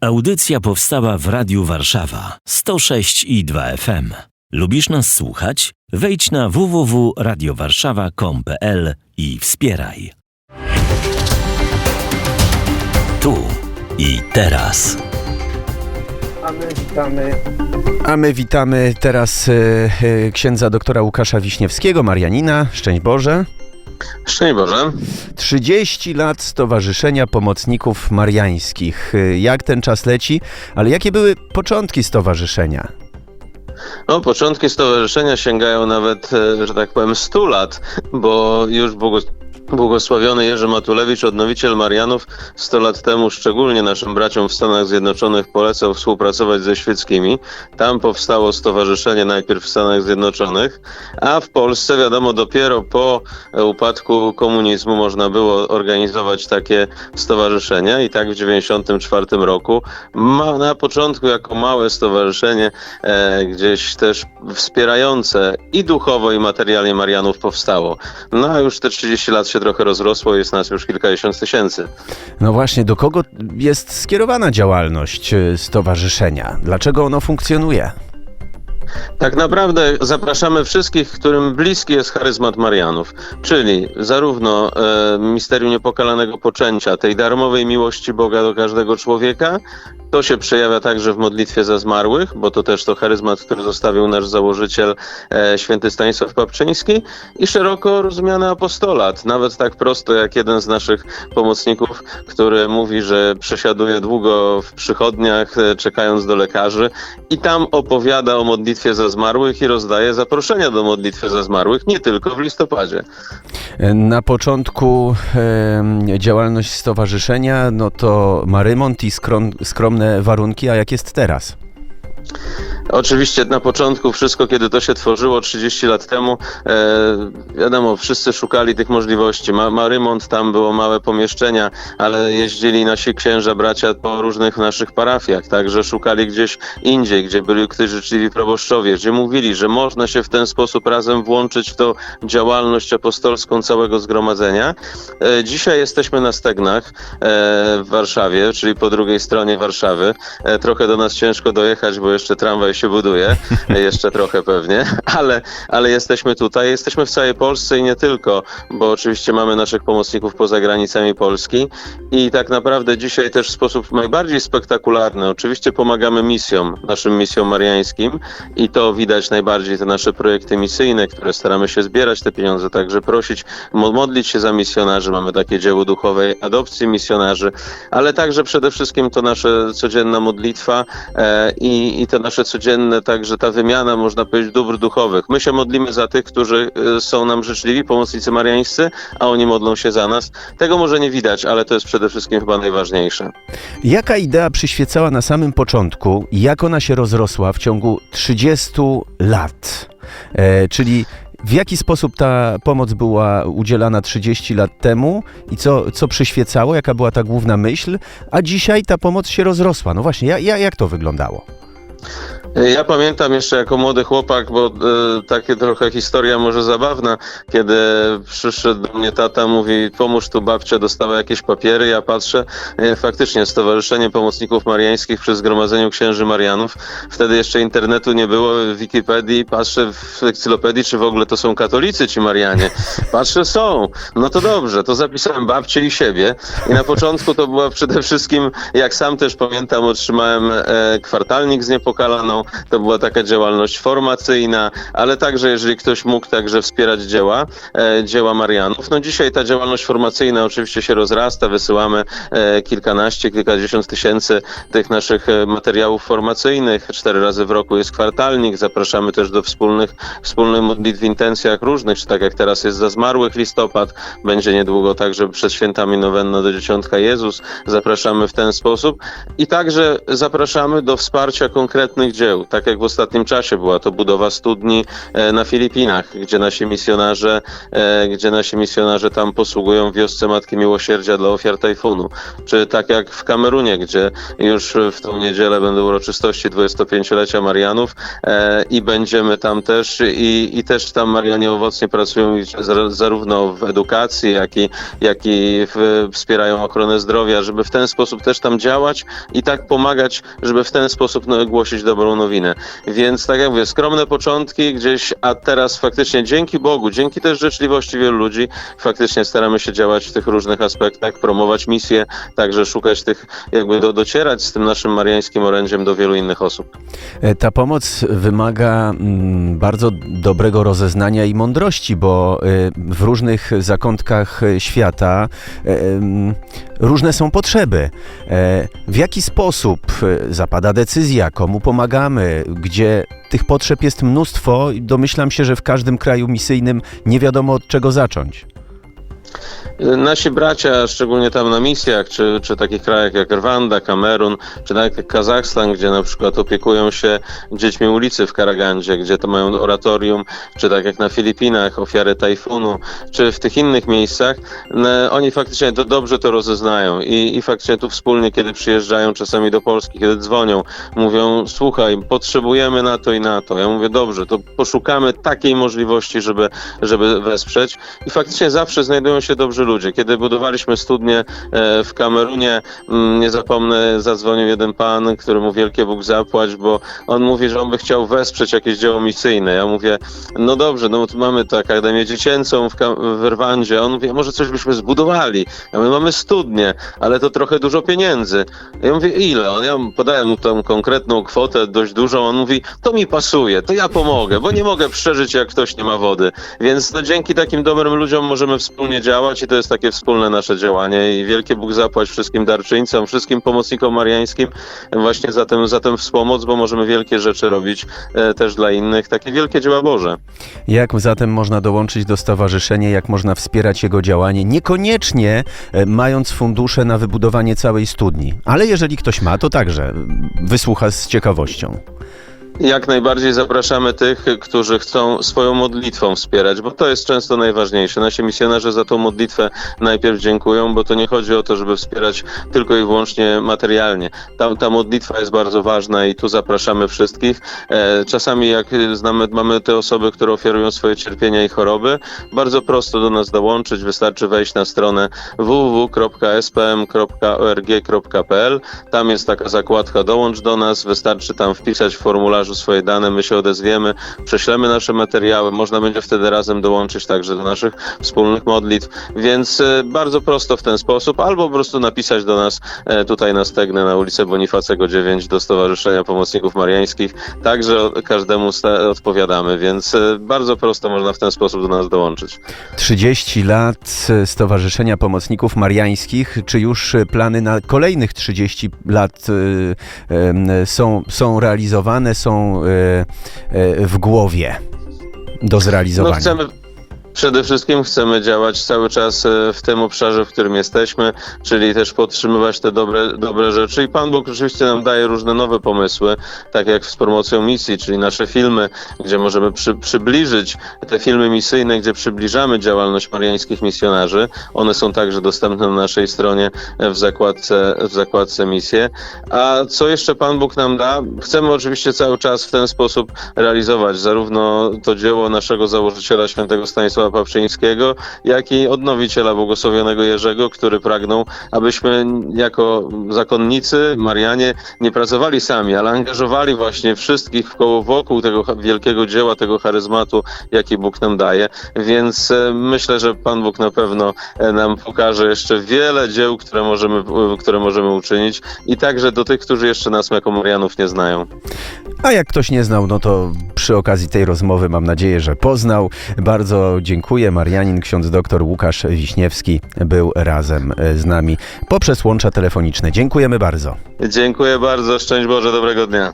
Audycja powstała w Radiu Warszawa 106 i 2 FM. Lubisz nas słuchać? Wejdź na www.radiowarszawa.com.pl i wspieraj. Tu i teraz. A my witamy. A my witamy teraz e, e, księdza doktora Łukasza Wiśniewskiego, Marianina. Szczęść Boże. Szczęść Boże. 30 lat Stowarzyszenia Pomocników Mariańskich. Jak ten czas leci, ale jakie były początki stowarzyszenia? No, początki stowarzyszenia sięgają nawet, e, że tak powiem, 100 lat, bo już błogosławiony Jerzy Matulewicz, odnowiciel Marianów, 100 lat temu szczególnie naszym braciom w Stanach Zjednoczonych polecał współpracować ze świeckimi. Tam powstało stowarzyszenie najpierw w Stanach Zjednoczonych, a w Polsce, wiadomo, dopiero po upadku komunizmu można było organizować takie stowarzyszenia i tak w 1994 roku ma, na początku jako małe stowarzyszenie e, gdzieś też wspierające i duchowo i materialnie Marianów powstało. No a już te 30 lat się trochę rozrosło, jest nas już kilkadziesiąt tysięcy. No właśnie, do kogo jest skierowana działalność e, stowarzyszenia? Dlaczego ono funkcjonuje? Tak naprawdę zapraszamy wszystkich, którym bliski jest charyzmat Marianów, czyli zarówno e, misterium niepokalanego poczęcia, tej darmowej miłości Boga do każdego człowieka, to się przejawia także w modlitwie za zmarłych, bo to też to charyzmat, który zostawił nasz założyciel e, święty Stanisław Papczyński i szeroko rozumiany apostolat, nawet tak prosto jak jeden z naszych pomocników, który mówi, że przesiaduje długo w przychodniach, e, czekając do lekarzy i tam opowiada o modlitwie za zmarłych i rozdaje zaproszenia do modlitwy za zmarłych, nie tylko w listopadzie. E, Na początku e, działalność stowarzyszenia, no to ma remont i skrom, skromne warunki, a jak jest teraz? Oczywiście na początku wszystko, kiedy to się tworzyło 30 lat temu, e, wiadomo, wszyscy szukali tych możliwości. Ma, ma remont, tam było małe pomieszczenia, ale jeździli nasi księża, bracia po różnych naszych parafiach, także szukali gdzieś indziej, gdzie byli ktoś życzliwi proboszczowie, gdzie mówili, że można się w ten sposób razem włączyć w tą działalność apostolską całego zgromadzenia. E, dzisiaj jesteśmy na Stegnach e, w Warszawie, czyli po drugiej stronie Warszawy. E, trochę do nas ciężko dojechać, bo jeszcze tramwaj się buduje, jeszcze trochę pewnie, ale, ale jesteśmy tutaj, jesteśmy w całej Polsce i nie tylko, bo oczywiście mamy naszych pomocników poza granicami Polski i tak naprawdę dzisiaj też w sposób najbardziej spektakularny, oczywiście pomagamy misjom, naszym misjom mariańskim i to widać najbardziej te nasze projekty misyjne, które staramy się zbierać te pieniądze, także prosić, mo- modlić się za misjonarzy, mamy takie dzieło duchowej adopcji misjonarzy, ale także przede wszystkim to nasza codzienna modlitwa e, i, i te nasze codzienne, także ta wymiana, można powiedzieć, dóbr duchowych. My się modlimy za tych, którzy e, są nam życzliwi, pomocnicy mariańscy, a oni modlą się za nas. Tego może nie widać, ale to jest przede wszystkim chyba najważniejsze. Jaka idea przyświecała na samym początku jak ona się rozrosła w ciągu 30 lat? E, czyli w jaki sposób ta pomoc była udzielana 30 lat temu i co, co przyświecało, jaka była ta główna myśl, a dzisiaj ta pomoc się rozrosła? No właśnie, ja, ja, jak to wyglądało? Ja pamiętam jeszcze jako młody chłopak, bo e, takie trochę historia może zabawna, kiedy przyszedł do mnie tata, mówi pomóż tu babcia, dostała jakieś papiery, ja patrzę, e, faktycznie Stowarzyszenie Pomocników Mariańskich przy Zgromadzeniu Księży Marianów, wtedy jeszcze internetu nie było, w Wikipedii, patrzę w encyklopedii, czy w ogóle to są katolicy ci Marianie. Patrzę, są. No to dobrze, to zapisałem babcię i siebie i na początku to była przede wszystkim, jak sam też pamiętam, otrzymałem e, kwartalnik z niepokalaną, to była taka działalność formacyjna, ale także jeżeli ktoś mógł także wspierać dzieła, e, dzieła Marianów. No dzisiaj ta działalność formacyjna oczywiście się rozrasta, wysyłamy e, kilkanaście, kilkadziesiąt tysięcy tych naszych e, materiałów formacyjnych. Cztery razy w roku jest kwartalnik, zapraszamy też do wspólnych, wspólnych modlitw w intencjach różnych, czy tak jak teraz jest za zmarłych listopad, będzie niedługo także przed świętami nowenna do Dzieciątka Jezus. Zapraszamy w ten sposób i także zapraszamy do wsparcia konkretnych konkretnych dzieł, tak jak w ostatnim czasie była to budowa studni e, na Filipinach, gdzie nasi misjonarze, e, gdzie nasi misjonarze tam posługują wiosce Matki Miłosierdzia dla ofiar tajfunu, czy tak jak w Kamerunie, gdzie już w tą niedzielę będą uroczystości 25-lecia Marianów e, i będziemy tam też i, i też tam Marianie owocnie pracują zarówno w edukacji, jak i, jak i w, wspierają ochronę zdrowia, żeby w ten sposób też tam działać i tak pomagać, żeby w ten sposób no, głosić dobrą nowinę. Więc tak jak mówię, skromne początki gdzieś, a teraz faktycznie dzięki Bogu, dzięki też życzliwości wielu ludzi, faktycznie staramy się działać w tych różnych aspektach, promować misję, także szukać tych, jakby do, docierać z tym naszym mariańskim orędziem do wielu innych osób. E, Ta pomoc wymaga mm, bardzo dobrego rozeznania i mądrości, bo y, w różnych zakątkach y, świata różne są potrzeby. E, W jaki sposób zapada decyzja, komu pomagamy, gdzie tych potrzeb jest mnóstwo i domyślam się, że w każdym kraju misyjnym nie wiadomo od czego zacząć. Nasi bracia, szczególnie tam na misjach, czy, czy takich krajach jak Rwanda, Kamerun, czy nawet jak Kazachstan, gdzie na przykład opiekują się dziećmi ulicy w Karagandzie, gdzie to mają oratorium, czy tak jak na Filipinach, ofiary tajfunu, czy w tych innych miejscach, no, oni faktycznie to dobrze to rozeznają i, i faktycznie tu wspólnie, kiedy przyjeżdżają czasami do Polski, kiedy dzwonią, mówią, słuchaj, potrzebujemy na to i na to. Ja mówię, dobrze, to poszukamy takiej możliwości, żeby, żeby wesprzeć i faktycznie zawsze znajdują się dobrzy ludzie. Kiedy budowaliśmy studnię e, w Kamerunie, mm, nie zapomnę, zadzwonił jeden pan, któremu wielkie Bóg zapłać, bo on mówi, że on by chciał wesprzeć jakieś dzieło misyjne. Ja mówię, no dobrze, no tu mamy tę Akademię Dziecięcą w, Ka- w Rwandzie. On mówi, może coś byśmy zbudowali. Ja mówię, mamy studnię, ale to trochę dużo pieniędzy. Ja mówię, ile? On- Ja podałem mu tą konkretną kwotę, dość dużą. On mówi, to mi pasuje, to ja pomogę, bo nie mogę przeżyć, jak ktoś nie ma wody. Więc no, dzięki takim dobrym ludziom możemy wspólnie działać i to jest takie wspólne nasze działanie. I wielkie Bóg zapłać wszystkim darczyńcom, wszystkim pomocnikom mariańskim właśnie za tę, za tę wspomoc, bo możemy wielkie rzeczy robić e, też dla innych, takie wielkie dzieła Boże. Jak zatem można dołączyć do stowarzyszenia, jak można wspierać jego działanie, niekoniecznie e, mając fundusze na wybudowanie całej studni, ale jeżeli ktoś ma, to także mm, wysłucha z ciekawością. Jak najbardziej zapraszamy tych, którzy chcą swoją modlitwą wspierać, bo to jest często najważniejsze. Nasi misjonarze za tą modlitwę najpierw dziękują, bo to nie chodzi o to, żeby wspierać tylko i wyłącznie materialnie. Ta, ta modlitwa jest bardzo ważna i tu zapraszamy wszystkich. E, czasami jak znamy, mamy te osoby, które ofiarują swoje cierpienia i choroby, bardzo prosto do nas dołączyć. Wystarczy wejść na stronę www.spm.org.pl. Tam jest taka zakładka dołącz do nas. Wystarczy tam wpisać w swoje dane, my się odezwiemy, prześlemy nasze materiały. Można będzie wtedy razem dołączyć także do naszych wspólnych modlitw. Więc e, bardzo prosto w ten sposób, albo po prostu napisać do nas e, tutaj na Stegnę na ulicę Bonifacego 9 do Stowarzyszenia Pomocników Mariańskich. Także każdemu odpowiadamy, więc e, bardzo prosto można w ten sposób do nas dołączyć. 30 lat Stowarzyszenia Pomocników Mariańskich. Czy już plany na kolejnych 30 lat są, są realizowane, są e, e, w głowie do No zrealizowania? chcemy. Przede wszystkim chcemy działać cały czas e, w tym obszarze, w którym jesteśmy, czyli też podtrzymywać te dobre, dobre rzeczy. I Pan Bóg oczywiście nam daje różne nowe pomysły, tak jak z promocją misji, czyli nasze filmy, gdzie możemy przy, przybliżyć te filmy misyjne, gdzie przybliżamy działalność mariańskich misjonarzy. One są także dostępne na naszej stronie e, w zakładce, w zakładce misje. A co jeszcze Pan Bóg nam da? Chcemy oczywiście cały czas w ten sposób realizować zarówno to dzieło naszego założyciela świętego Stanisława Paprzyńskiego, jak i odnowiciela błogosławionego Jerzego, który pragnął, abyśmy jako zakonnicy, Marianie, nie pracowali sami, ale angażowali właśnie wszystkich wkoło wokół tego wielkiego dzieła, tego charyzmatu, jaki Bóg nam daje. Więc e, myślę, że Pan Bóg na pewno e, nam pokaże jeszcze wiele dzieł, które możemy, które możemy uczynić i także do tych, którzy jeszcze nas jako Marianów nie znają. A jak ktoś nie znał, no to przy okazji tej rozmowy mam nadzieję, że poznał. Bardzo dziękuję. Marianin, ksiądz dr Łukasz Wiśniewski był razem e, z nami poprzez łącza telefoniczne. Dziękujemy bardzo. Dziękuję bardzo, szczęść Boże, dobrego dnia.